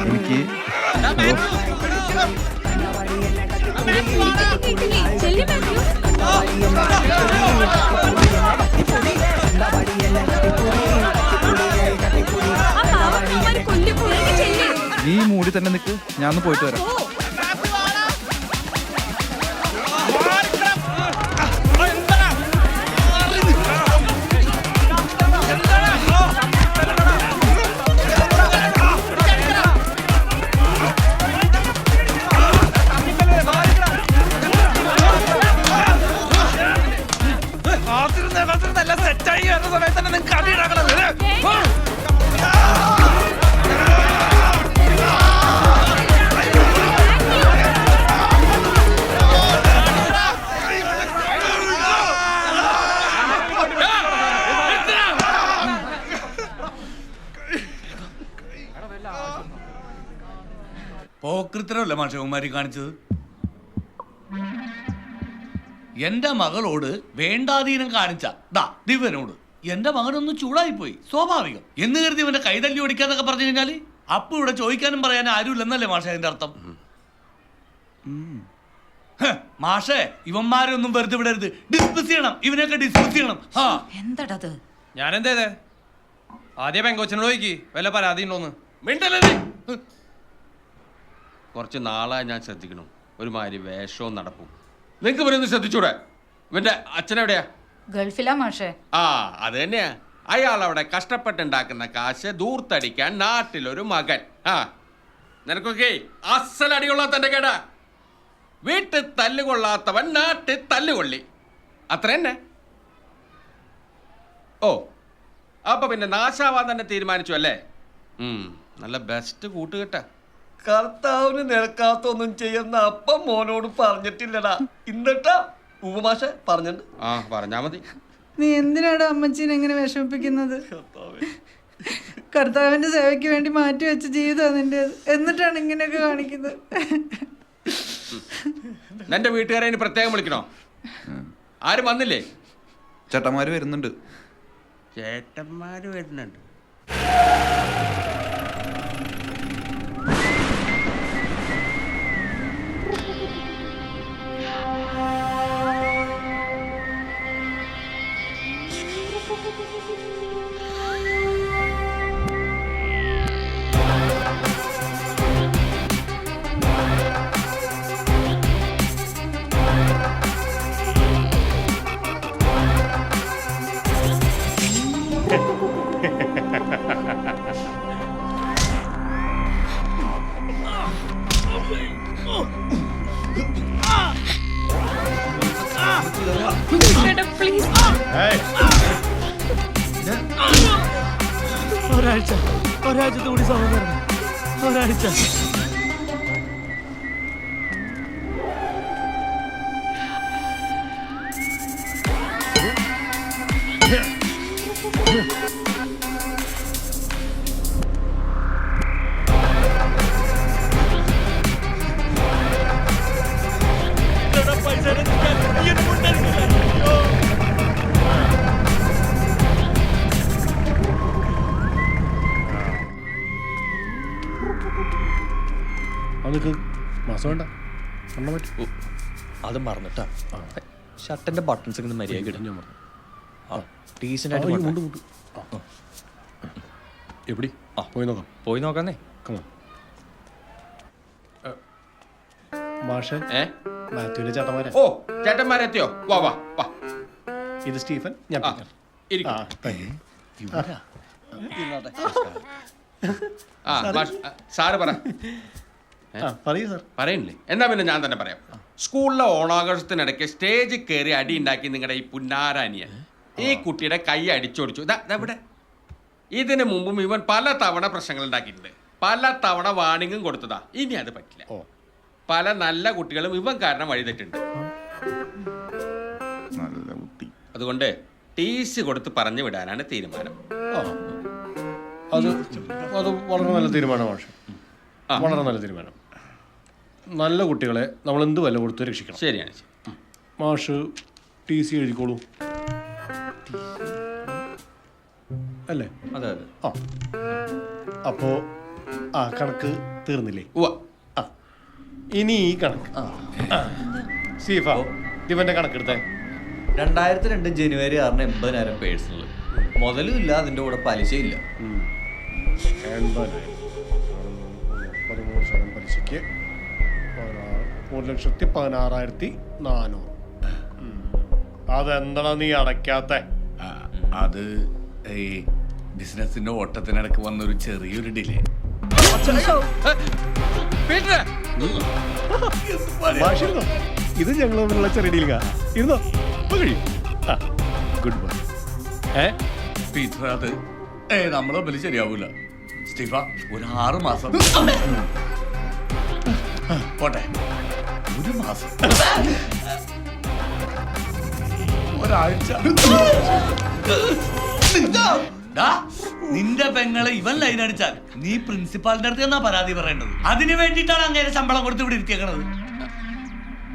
എനിക്ക് ഈ മൂടി തന്നെ നിൽക്ക് ഞാൻ പോയിട്ട് വരാം. പോക്കൃത്തരമല്ല മാഷകുമാരി കാണിച്ചത്? എന്റെ മകളോട് വേണ്ടാധീനം കാണിച്ച ദാ ദിവനോട് എന്റെ മകനൊന്ന് ചൂടായിപ്പോയി സ്വാഭാവികം. എന്ന് കരുതി ഇവന്റെ കൈതല്ലി ഓടിക്കാന്നൊക്കെ പറഞ്ഞു കഴിഞ്ഞാൽ അപ്പൊ ഇവിടെ ചോദിക്കാനും പറയാനും ആരുമില്ലെന്നല്ലേ മാഷ അതിന്റെ അർത്ഥം? മാഷേ മാഷേ ഇവന്മാരൊന്നും വെറുതെ വിടരുത്. ഡിസ്മിസ് ചെയ്യണം ഇവനെയൊക്കെ ഡിസ്മിസ് ചെയ്യണം. ആ എന്തടത്? ഞാൻ എന്തേത് ആദ്യം പെങ്കോച്ചനോട് ചോദിക്കി വല്ല പരാതി ഉണ്ടോന്ന് മിണ്ടല്ലേ. കുറച്ച് നാളായി ഞാൻ ശ്രദ്ധിക്കണം. ഒരുമാതിരി വേഷവും നടപ്പും. നിങ്ങൾക്ക് ഇവരൊന്ന് ശ്രദ്ധിച്ചൂടെ? ഇവന്റെ അച്ഛനെവിടെയാ ഗൾഫിലാ മാഷേ. ആ അത് തന്നെയാ. അയാൾ അവിടെ കഷ്ടപ്പെട്ടുണ്ടാക്കുന്ന കാശ് ദൂർത്തടിക്കാൻ നാട്ടിലൊരു മകൻ. ആ നിനക്കൊക്കെ അസലടിയുള്ള തന്റെ കേടാ. വീട്ടിൽ തല്ലുകൊള്ളാത്തവൻ നാട്ടിൽ തല്ലുകൊള്ളി. അത്ര തന്നെ. ഓ അപ്പൊ പിന്നെ നാശാവാൻ തന്നെ തീരുമാനിച്ചു അല്ലേ? നല്ല ബെസ്റ്റ് കൂട്ടുകെട്ട. കർത്താവിന് നിരക്കാത്തൊന്നും ചെയ്യുന്ന അപ്പം മോനോട് പറഞ്ഞിട്ടില്ലടാ. ഇന്നിട്ടാ ഉപമാഷ പറഞ്ഞിട്ടുണ്ട് ആ പറഞ്ഞാ മതി. നീ എന്തിനാണ് അമ്മച്ചീനെ എങ്ങനെ വിഷമിപ്പിക്കുന്നത്? കർത്താവിന്റെ സേവയ്ക്ക് വേണ്ടി മാറ്റി വെച്ച ജീവിതം നിന്റെ എന്നിട്ടാണ് ഇങ്ങനെയൊക്കെ കാണിക്കുന്നത്? നിന്റെ വീട്ടുകാരെ ഇനി പ്രത്യേകം വിളിക്കണോ? ആരും വന്നില്ലേ? ചേട്ടന്മാര് വരുന്നുണ്ട്. ചേട്ടന്മാര് വരുന്നുണ്ട്. ഒരാഴ്ച. ഒരാഴ്ചത്തെ കൂടി സമയം ഒരാഴ്ച. അവൾക്ക് മാസം വേണ്ട. കണ്ണ പറ്റും അത് മറന്നിട്ടാ. ഷർട്ടിന്റെ ബട്ടൺസ് ഇങ്ങനെ മര്യാദ ഞാൻ പറഞ്ഞു ഡീസന്റ് ആയിട്ട്. മുണ്ട് മുണ്ട്. എവിടെ? ആ. പോയി നോക്കാം. പോയി നോക്കാന്നേ. കമോ മാഷെ ഏ? മാത്യുവിന്റെ ചേട്ടന്മാരെ. ഓ ചേട്ടന്മാരെത്തിയോ വാ വാ വാ. ഇത് സ്റ്റീഫൻ ഞാൻ ആ, സാറ് പറ. ആ പറയൂ സാർ. പറയണില്ലേ? എന്നാ പിന്നെ ഞാൻ തന്നെ പറയാം. സ്കൂളിലെ ഓണാഘോഷത്തിനിടയ്ക്ക് സ്റ്റേജിൽ കയറി അടി ഉണ്ടാക്കി നിങ്ങളുടെ ഈ പുന്നാരാനിയ. ഈ കുട്ടിയുടെ കൈ അടിച്ചോടിച്ചു. ഇവിടെ. ഇതിനു മുമ്പും ഇവൻ പല തവണ പ്രശ്നങ്ങൾ ഉണ്ടാക്കിയിട്ടുണ്ട്. പല തവണ വാണിങ്ങും കൊടുത്തതാ. ഇനി അത് പറ്റില്ല. പല നല്ല കുട്ടികളും ഇവൻ കാരണം വഴിതെറ്റുണ്ട് അതുകൊണ്ട് ടി സി കൊടുത്ത് പറഞ്ഞു വിടാനാണ് തീരുമാനം. അത് വളരെ നല്ല തീരുമാനമാണ് വളരെ നല്ല തീരുമാനം. നല്ല കുട്ടികളെ നമ്മൾ എന്ത് വില കൊടുത്ത് രക്ഷിക്കണം. ശരിയാണ് ശരി. മാഷ് ടി സി എഴുതിക്കോളൂ. അല്ലേ? അതെ അതെ. ആ. അപ്പോ ആ കണക്ക് തീർന്നില്ലേ? ഉവ്വ. ആ. ഇനി ഈ കണക്ക്. ആ. സീഫ കണക്ക് എടുത്തേ രണ്ടായിരത്തി രണ്ട് ജനുവരി ആറിന് എൺപതിനായിരം പേഴ്സണൽ മുതലും ഇല്ല അതിന്റെ കൂടെ പലിശയില്ല എൺപതിനായിരം. പതിമൂന്ന് ശതമാനം പലിശയ്ക്ക്. പതിനാറ്. ഒരു ലക്ഷത്തി പതിനാറായിരത്തി നാനൂറ്. അതെന്താ നീ അടയ്ക്കാത്ത? അത് ഈ ബിസിനസിന്റെ ഓട്ടത്തിനിടക്ക് വന്നൊരു ചെറിയൊരു ഡിലേ. ഇത് ഞങ്ങൾ തമ്മിലുള്ള ചെറിയ ഡീലുക ഇരുന്നോ? കഴിയും. ഗുഡ് ബൈ ഏ പീറ്റർ അത് ഏ നമ്മളെ ബലി ശരിയാവൂല. സ്റ്റീഫ ഒരു ആറ് മാസം. പോട്ടെ. ഒരു മാസം. ഒരാഴ്ച. നിന്റെ പെങ്ങളെ ഇവൻ ലൈൻ അടിച്ചാൽ നീ പ്രിൻസിപ്പാളിന്റെ അടുത്ത് എന്നാ പരാതി പറയേണ്ടത്? അതിനു വേണ്ടിയിട്ടാണ് അങ്ങനെ ശമ്പളം കൊടുത്ത് ഇവിടെ ഇരുത്തിയേക്കണത്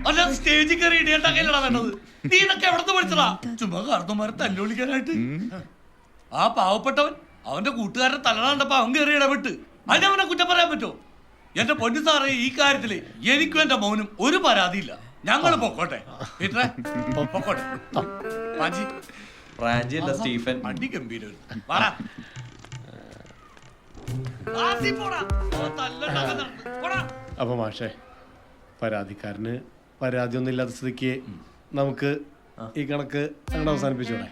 അല്ല സ്റ്റേജിൽ കയറി ഇടിയട്ടാക്കല്ലടാ വേണ്ടത്? നീ ഇതൊക്കെ എവിടത്തെ പഠിച്ചടാ ചുമ്മാ കാർന്നമാരെ തല്ലുവിളിക്കാനായിട്ട്. ആ പാവപ്പെട്ടവൻ അവന്റെ കൂട്ടുകാരനെ തലനാണ്ടപ്പോ അവൻ കയറി ഇടപെട്ട്. അതിനെ അവനെ കുറ്റം പറയാൻ പറ്റുമോ? എന്റെ പൊന്നു സാറേ ഈ കാര്യത്തിൽ എനിക്കും എന്റെ മൗനും ഒരു പരാതിയില്ല. ഞങ്ങൾ പൊക്കോട്ടെ. പീറ്ററെ പൊക്കോട്ടെ. പാഞ്ചി. റാഞ്ചി അല്ല സ്റ്റീഫൻ. അടി ഗംഭീരം വാടാ. അപ്പൊ മാഷേ പരാതിക്കാരന് പരാതി ഒന്നും ഇല്ലാത്ത സ്ഥിതിക്ക് നമുക്ക് ഈ കണക്ക് അങ്ങോട്ട് അവസാനിപ്പിച്ചൂടെ.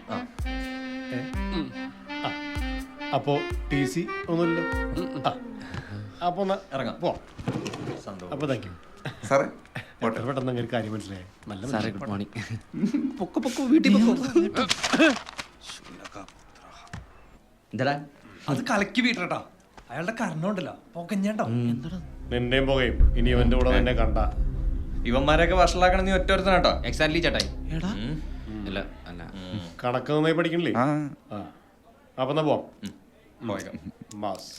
അപ്പോ ടി സി ഒന്നുമില്ല ആ. അപ്പൊ എന്നാ ഇറങ്ങാം. പോ. സന്തോഷം. അപ്പൊ താങ്ക് യു സാറേ എത്ര പെട്ടെന്ന് അങ്ങനെ ഒരു കാര്യം മനസ്സിലായി. നല്ല മനുഷ്യൻ. ഗുഡ് മോർണിംഗ് പൊക്ക പൊക്ക വീട്ടിൽ എന്താടാ? അത് കലക്കി വീട്ടട്ടോ അയാളുടെ കർണമുണ്ടല്ലോ പൊക്കഞ്ഞോ നിന്റെയും പുകയും. ഇനി ഇവന്റെ കൂടെ നിന്നെ കണ്ട. ഇവന്മാരെയൊക്കെ വഷളാക്കണം നീ ഒറ്റ കേട്ടോ എക്സാക്ട്ലി ചേട്ടായി അല്ല അല്ല. കണക്ക് നന്നായി പഠിക്കണില്ലേ? അപ്പൊ എന്നാ പോവാം പോയേക്കാം. മാസ്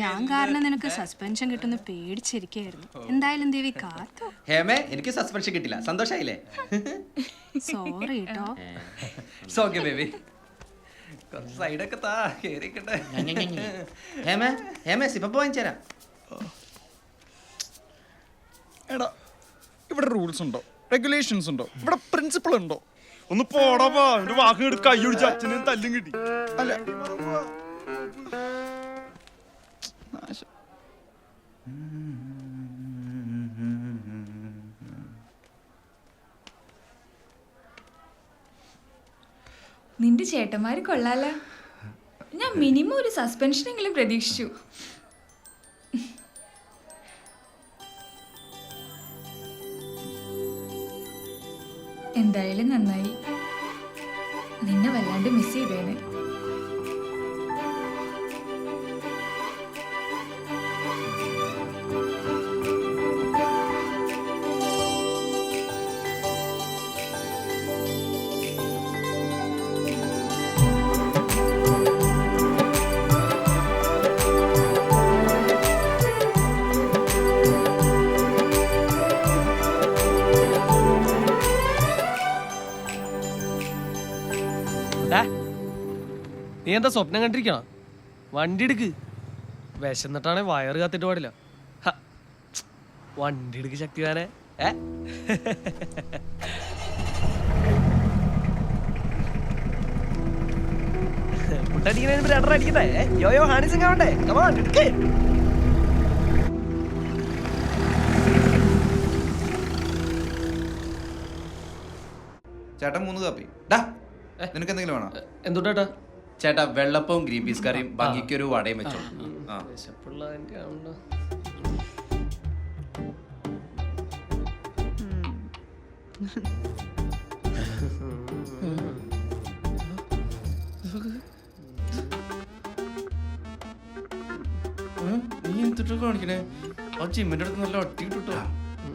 ഞാൻ കാരണം നിനക്ക് സസ്പെൻഷൻ കിട്ടുന്ന പേടിച്ചിരിക്കായിരുന്നു എന്തായാലും ദേവി കാത്തു. ഹേമേ എനിക്ക് സസ്പെൻഷൻ കിട്ടില്ല. സന്തോഷായില്ലേ? സോറി കേട്ടോ സോക്കെ ബേബി. കുറച്ച് സൈഡൊക്കെ താ കേറിക്കട്ടെ. ഹേമേ ഹേമേ സിപ്പ വാങ്ങിച്ചരാം എടാ ഇവിടെ റൂൾസ് ഉണ്ടോ? റെഗുലേഷൻസ് ഉണ്ടോ? ഇവിടെ പ്രിൻസിപ്പിൾ ഉണ്ടോ? ഒന്ന് പോടാ ഒരു വാക്ക് എടുത്ത് കൈ ഒടിച്ച് അച്ഛനും തല്ലും കിട്ടി. അല്ല. നാശം. നിന്റെ ചേട്ടന്മാര് കൊള്ളാല. ഞാൻ മിനിമം ഒരു സസ്പെൻഷനെങ്കിലും പ്രതീക്ഷിച്ചു. എന്തായാലും നന്നായി. നീ എന്താ സ്വപ്നം കണ്ടിരിക്കണ? വണ്ടി എടുക്ക്. വിശന്നിട്ടാണെ വയറ് കത്തിട്ട് പാടില്ല. വണ്ടി എടുക്ക് ശക്തിവാനെ ഏ? യോ ആവണ്ടേ? എടുക്കേ. ചേട്ടൻ മൂന്ന് കാപ്പി. ഡാ നിനക്ക് എന്തെങ്കിലും വേണോ? എന്തുട്ടാ ചേട്ടാ വെള്ളപ്പവും ഗ്രീൻ പീസ് കറിയും ഭംഗിക്കൊരു വടയും വെച്ചോ ആ. വിശപ്പുള്ളതിന്റെ ആണല്ലോ നീ എന്തിട്ട് കാണിക്കണേ? ആ ജിമ്മിന്റെ അടുത്ത് നല്ല ഒട്ടി കിട്ടോ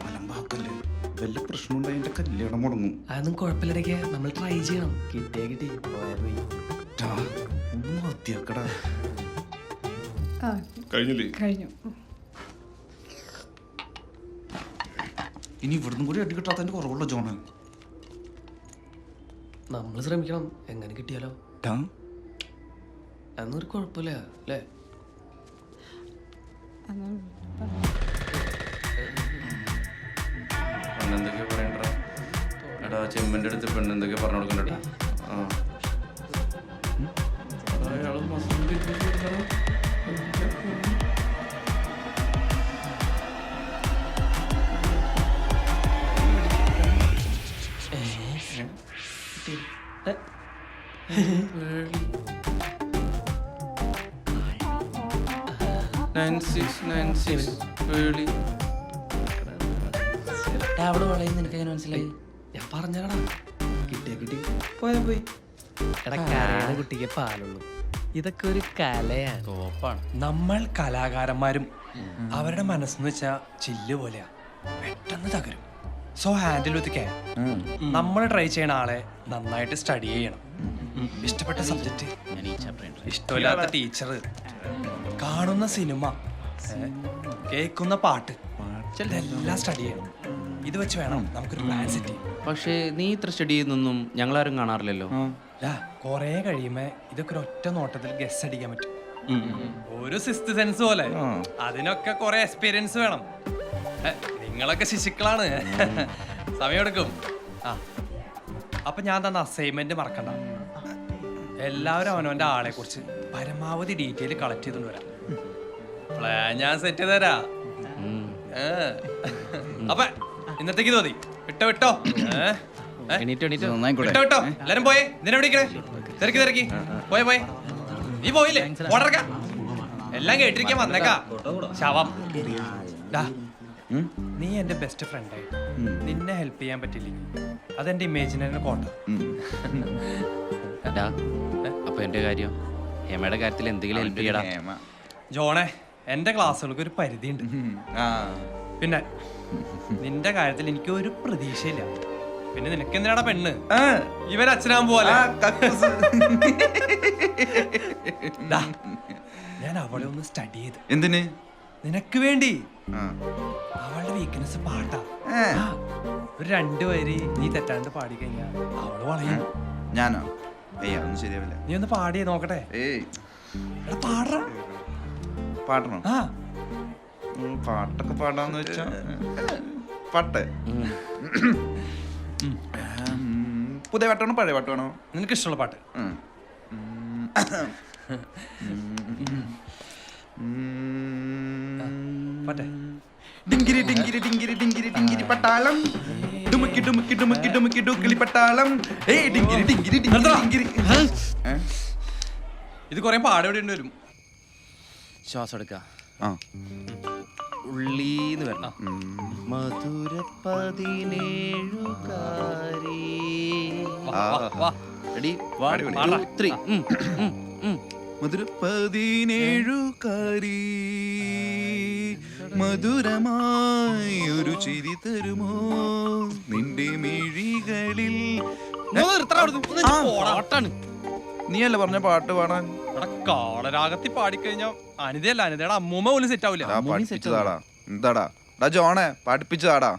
അലമ്പാക്കല്ലേ. വല്ല പ്രശ്നമുണ്ടായി എന്റെ കല്യാണം മുടങ്ങും. അതൊന്നും നമ്മൾ ട്രൈ ചെയ്യണം. കിട്ടിയാ കിട്ടി പോയാ പോയി. ടാ, ഒന്ന് ആ കഴിഞ്ഞില്ലേ? കഴിഞ്ഞു. ഇനി ഇവിടുന്ന് കൂടി അടി കിട്ടാത്തതിന്റെ കുറവുള്ള ജോണ്. നമ്മൾ ശ്രമിക്കണം. എങ്ങനെ കിട്ടിയാലോ? ടാ. എന്നൊരു കുഴപ്പമില്ല അല്ലേ? പെണ്ണെന്തൊക്കെ പറയണ്ട? എടാ ചെമ്മന്റെ അടുത്ത് പെണ്ണെന്തൊക്കെ പറഞ്ഞു കൊടുക്കണ്ടേ? ആ. Nine six nine six Veli അവിടെ മനസ്സിലായി ഞാൻ പറഞ്ഞടാ കിട്ടിയ കിട്ടി പോയാ പോയി എടാ കുട്ടിക്ക് പാലുള്ളൂ ഇതൊക്കെ ഒരു കലയാണ്. തോപ്പാണ് നമ്മൾ കലാകാരന്മാരും അവരുടെ മനസ്സെന്ന് വെച്ചാ ചില്ല് പോലെയാ. പെട്ടെന്ന് തകരും. സോ ഹാൻഡിൽ വിത്ത് കെയർ നമ്മൾ ട്രൈ ചെയ്യണ ആളെ നന്നായിട്ട് സ്റ്റഡി ചെയ്യണം. ഇഷ്ടപ്പെട്ട സബ്ജക്റ്റ് ഇഷ്ടമില്ലാത്ത ടീച്ചർ കാണുന്ന സിനിമ കേൾക്കുന്ന പാട്ട് എല്ലാം സ്റ്റഡി ചെയ്യണം. ഇത് വെച്ച് വേണം നമുക്കൊരു പ്ലാൻ സെറ്റ് ചെയ്യാം പക്ഷേ നീ ഇത്ര സ്റ്റഡി ചെയ്യുന്നൊന്നും ഞങ്ങളാരും കാണാറില്ലല്ലോ. കൊറേ കഴിയുമ്പോ ഇതൊക്കെ ഒറ്റ നോട്ടത്തിൽ ഗസ് അടിക്കാൻ പറ്റും. ഒരു സിസ്റ്റ് സെൻസ് പോലെ അതിനൊക്കെ കൊറേ എക്സ്പീരിയൻസ് വേണം. നിങ്ങളൊക്കെ ശിശുക്കളാണ്. സമയമെടുക്കും. ആ. അപ്പൊ ഞാൻ തന്ന അസൈൻമെന്റ് മറക്കണ്ട. എല്ലാവരും അവനവന്റെ ആളെ കുറിച്ച് പരമാവധി ഡീറ്റെയിൽ കളക്ട് ചെയ്തോണ്ട് വരാം. പ്ലാൻ ഞാൻ സെറ്റ് ചെയ്ത് തരാ. അപ്പൊ ഇന്നത്തേക്ക് തോന്നി വിട്ടോ വിട്ടോ. ഏ? ഏ? എണീറ്റ് എണീറ്റ് വിട്ടോ വിട്ടോ എല്ലാരും പോയേ? ഇതിനെ വിളിക്കണേ തിരക്കി തിരക്കി. പോയെ പോയെ. നീ പോയില്ലേ? ഓടർക്ക എല്ലാം കേട്ടിരിക്കാൻ വന്നേക്കാ. ശവം. ഡാ, നീ എന്റെ ബെസ്റ്റ് ഫ്രണ്ട് ആയി. നിന്നെ ഹെൽപ്പ് ചെയ്യാൻ പറ്റില്ലെങ്കിൽ അതെന്റെ ഇമേജിനറി കോട്ട അപ്പൊ എന്റെ കാര്യം? ഹേമയുടെ കാര്യത്തിൽ എന്തെങ്കിലും ഹെൽപ്പ് ചെയ്യടാ. ജോണെ എന്റെ ക്ലാസ്സുകൾക്ക് ഒരു പരിധിയുണ്ട്. പിന്നെ നിന്റെ കാര്യത്തിൽ എനിക്ക് ഒരു പ്രതീക്ഷയില്ല. പിന്നെ നിനക്ക് എന്തിനാടാ പെണ്ണ് ഇവൻ അച്ഛനാൻ പോലെ ഞാൻ അവളെ ഒന്ന് സ്റ്റഡി ചെയ്ത്. എന്തിന്? നിനക്ക് വേണ്ടി. അവളുടെ വീക്ക്നെസ് പാട്ടാ. ഒരു രണ്ടു വരി നീ തെറ്റാണ്ട് പാടി കഴിഞ്ഞാ അവൾ വളയും. ഞാനോ? ഏയ് അതൊന്നും ശരിയാവില്ല. നീ ഒന്ന് പാടിയേ നോക്കട്ടെ. ഏയ്. പാടണോ? ആ. പാട്ടൊക്കെ പാടാന്ന് വെച്ചാ. പാട്ട്. പുതിയ പാട്ടാണോ പഴയ പാട്ടാണോ? നിനക്ക് ഇഷ്ടമുള്ള പാട്ട്. പാട്ടെ. ഡിങ്കിരി ഡിങ്കിരി ഡിങ്കിരി ഡിങ്കിരി ഡിങ്കിരി പട്ടാളം. ഡുമുക്കി ഡുമുക്കി ഡുമുക്കി ഡുമുക്കി ഡുക്കിളി പട്ടാളം. ഏയ് ഡിങ്കിരി ഡിങ്കിരി ഡിങ്കിരി നിർത്തടാ. ഡിങ്കിരി. ഏ? ഇത് കുറെ പാടേണ്ടി വരും. ശ്വാസം എടുക്ക ആ. ഉള്ളീന്ന് വരണം. മധുര പതിനേഴുകാരി. പാടാ. മധുര പതിനേഴുകാരി മധുരമായി ഒരു ചിരി തരുമോ? നിന്റെ മിഴികളിൽ ആ, നീയല്ല പറഞ്ഞ പാട്ട് പാടാൻ? കാളരാഗത്തി കാളരാഗത്തിൽ പാടിക്കഴിഞ്ഞാ അനിതയല്ല അനിതയുടെ അമ്മൂമ്മ പോലും സെറ്റ് ആവില്ല എടാ, പഠിപ്പിച്ചതാടാ. എന്താടാ? ഡാ ജോണേ പഠിപ്പിച്ചതാടാ.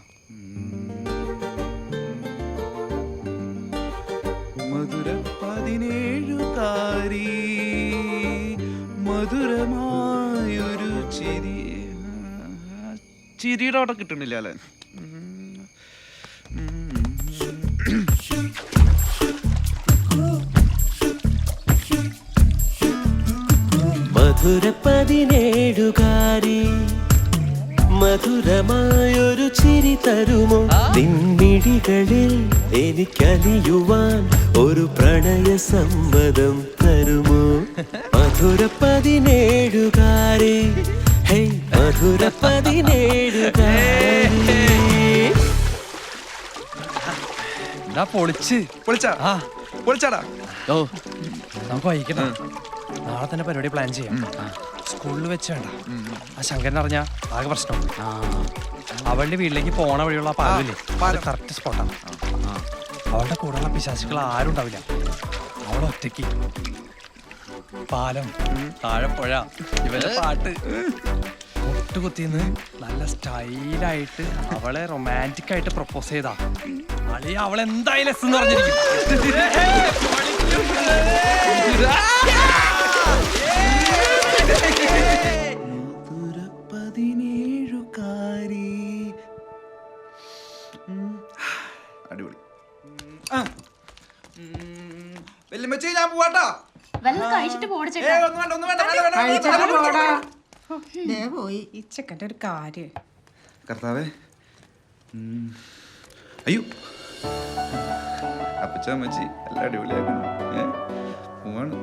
മധുര പതിനേഴുകാരി മധുരമായൊരു ചിരി. ചിരിയുടെ അവിടെ കിട്ടണില്ല അല്ലേ? മധുര പതിനേഴുകാരി മധുരമായൊരു ചിരി തരുമോ? നിന്നിടികളിൽ എനിക്കലിയുവാൻ ഒരു പ്രണയ സമ്മതം തരുമോ? മധുര പതിനേഴുകാരി ഹേ മധുര പതിനേഴുകാരി പൊളിച്ച്. പൊളിച്ചാ? ആ. പൊളിച്ചാടാ. ഓ. നമുക്ക് വൈകിക്കണം നാളെ തന്നെ പരിപാടി പ്ലാൻ ചെയ്യാം. സ്കൂളിൽ വെച്ച് വേണ്ട. ആ ശങ്കരൻ അറിഞ്ഞ ആകെ പ്രശ്നം. അവളുടെ വീട്ടിലേക്ക് പോണ വഴിയുള്ള പാലില്ലേ കറക്റ്റ് സ്പോട്ടാണ് അവളുടെ കൂടെയുള്ള പിശാശുക്കൾ ആരും ഉണ്ടാവില്ല. അവൾ ഒറ്റയ്ക്ക്. പാലം താഴെപ്പുഴ പുഴ ഇവന്റെ പാട്ട്. മുട്ടുകുത്തിന്ന് നല്ല സ്റ്റൈലായിട്ട് അവളെ റൊമാന്റിക് ആയിട്ട് പ്രപ്പോസ് ചെയ്താ. അളി അവൾ എന്തായാലും എസ് എന്ന് പതിനേഴുകാരി പോടാ. പോവാട്ടോ ദേ പോയി. ഒരു കാര്യം. കർത്താവേ. അയ്യോ. അപ്പച്ചാ എല്ലാം അടിപൊളിയാക്കണം ഏ? പോവാണ്.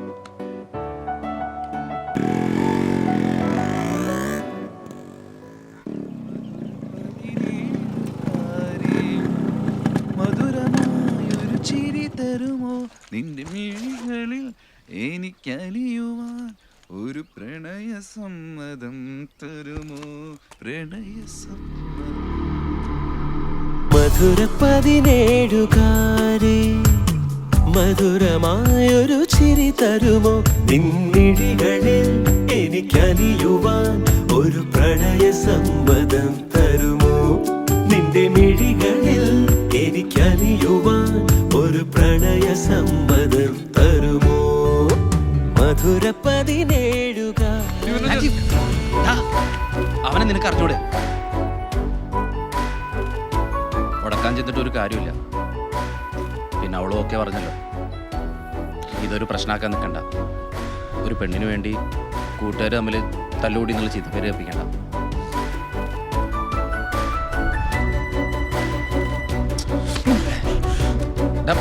തരുമോ? നിന്റെ മിഴികളിൽ എനിക്കലിയുവാൻ ഒരു പ്രണയ സമ്മതം തരുമോ? പ്രണയ മധുര പതിനേഴുകാരെ മധുരമായൊരു ചിരി തരുമോ? നിന്നിടികളിൽ എനിക്കലിയുവാൻ ഒരു പ്രണയ സമ്മതം തരുമോ? നിന്റെ മിഴികളിൽ എനിക്കലിയുവാൻ മധുര പതിനേഴുകാരെ അവനെ നിനക്ക് അറിഞ്ഞൂടെ? ഉടക്കാൻ ചെന്നിട്ട് ഒരു കാര്യമില്ല. പിന്നെ അവളും ഒക്കെ പറഞ്ഞല്ലോ ഇതൊരു പ്രശ്നമാക്കാൻ നിൽക്കണ്ട. ഒരു പെണ്ണിന് വേണ്ടി കൂട്ടുകാർ തമ്മിൽ തല്ലുകൂടി എന്നുള്ള ചീത്തപ്പേര് കേൾപ്പിക്കണ്ട. ഡാ,